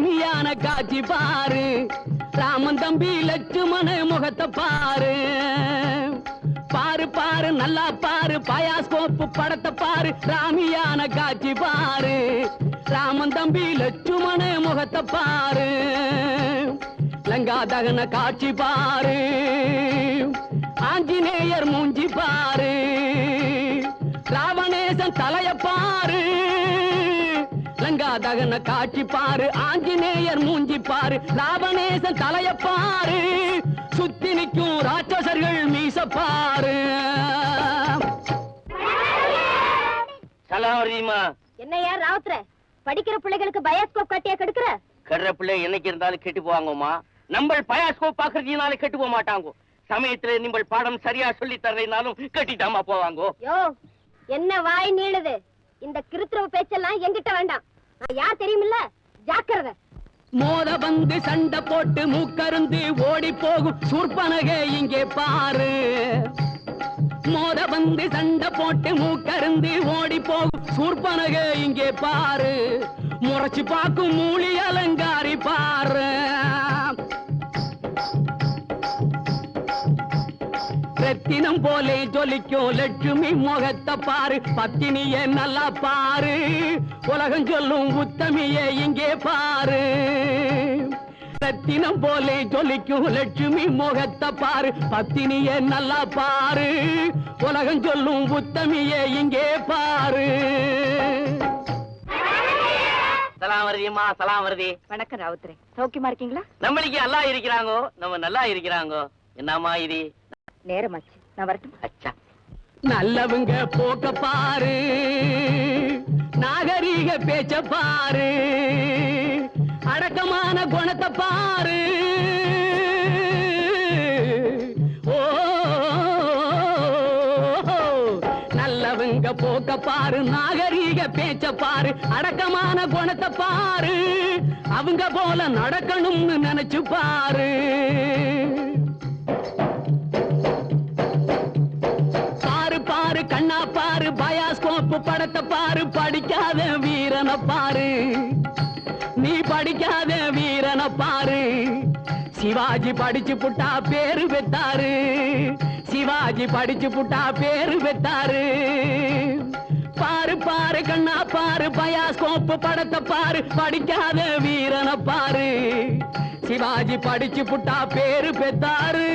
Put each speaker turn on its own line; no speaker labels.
சாமியான காட்சி பாரு. ராமன் தம்பி லட்சுமண முகத்தை பாரு. பாரு பாரு நல்லா பாரு. பயாஸ்கோப்பு படத்தை பாரு. ராமியான காட்சி பாரு. ராமன் தம்பி லட்சுமண முகத்தை பாரு. லங்கா தகன காட்சி பாரு. ஆஞ்சநேயர் மூஞ்சி பாரு. ராவணேசன் தலையப்பா பாரு லங்கா தகன காட்சி பாரு ஆஞ்சநேயர் மூஞ்சி பாரு ராவணேசன் தலைய பாரு சுத்தி நிற்கும் ராட்சசர்கள் மீச பாரு
சலாவரிமா
என்னையா ராவுத்ர படிக்கிற பிள்ளைகளுக்கு பயாஸ்கோப் கட்டியா கெடுக்கிற?
கர்ற பிள்ளை என்னைக்கு இருந்தாலும் கெட்டு போவாங்கம்மா. நம்ம பயாஸ்கோப் பாக்குறதுனால கெட்டு போக மாட்டாங்க. சமயத்துல நீங்கள் பாடம் சரியா சொல்லி தர்றதுனாலும் கட்டிட்டாமா போவாங்க.
யோ என்ன வாய் நீளுது? இந்த கிருத்துரவ பேச்செல்லாம் என்கிட்ட வேண்டாம். யார் தெரியுமில்ல? ஜாக்கிரத.
மோத வந்து சண்டை போட்டு மூக்கருந்து ஓடி போகும் சூர்பனகே இங்கே பாரு. மோத வந்து சண்டை போட்டு மூக்கருந்து ஓடி போகும் சூர்பனகே இங்கே பாரு. முறைச்சு பார்க்கும் மூலி அலங்காரி பாரு. ரத்தினம் போலே ஜொலிக்கும் லட்சுமி முகத்தை பாரு. பத்தினிய நல்லா பாரு. உலகம் சொல்லும் உத்தமிய இங்கே பாரு. ரத்தினம் போலே ஜொலிக்கும் லட்சுமி முகத்தை பாரு. பத்தினிய நல்லா பாரு. உலகம் சொல்லும் உத்தமிய இங்கே பாரு.
சலாம் வருதியம்மா சலாம் வருதி.
வணக்கம் ராவுத்ரே சௌக்கியமா இருக்கீங்களா?
நம்மளுக்கு நல்லா இருக்கிறாங்கோ நம்ம நல்லா இருக்கிறாங்கோ. என்னம்மா இது?
நேரமாச்சு. நான் வரட்டும்.
அச்சா.
நல்லவங்க போக்க பாரு. நாகரீக பேச்ச பாரு. அடக்கமான குணத்தை பாரு. ஓ நல்லவங்க போக்க பாரு. நாகரீக பேச்ச பாரு. அடக்கமான குணத்தை பாரு. அவங்க போல நடக்கணும்னு நினைச்சு பாரு. கோப்பு படத்தை பாரு படிக்காத வீரனை பாரு. நீ படிக்காத வீரனை பாரு. சிவாஜி படிச்சு புட்டா பேரு பெத்தாரு சிவாஜி படிச்சு புட்டா பேரு பெத்தாரு பாரு பாரு கண்ணா பாரு பயாஸ்கோப்பு படத்தை பாரு படிக்காத வீரனை பாரு. சிவாஜி படிச்சு புட்டா பேரு பெத்தாரு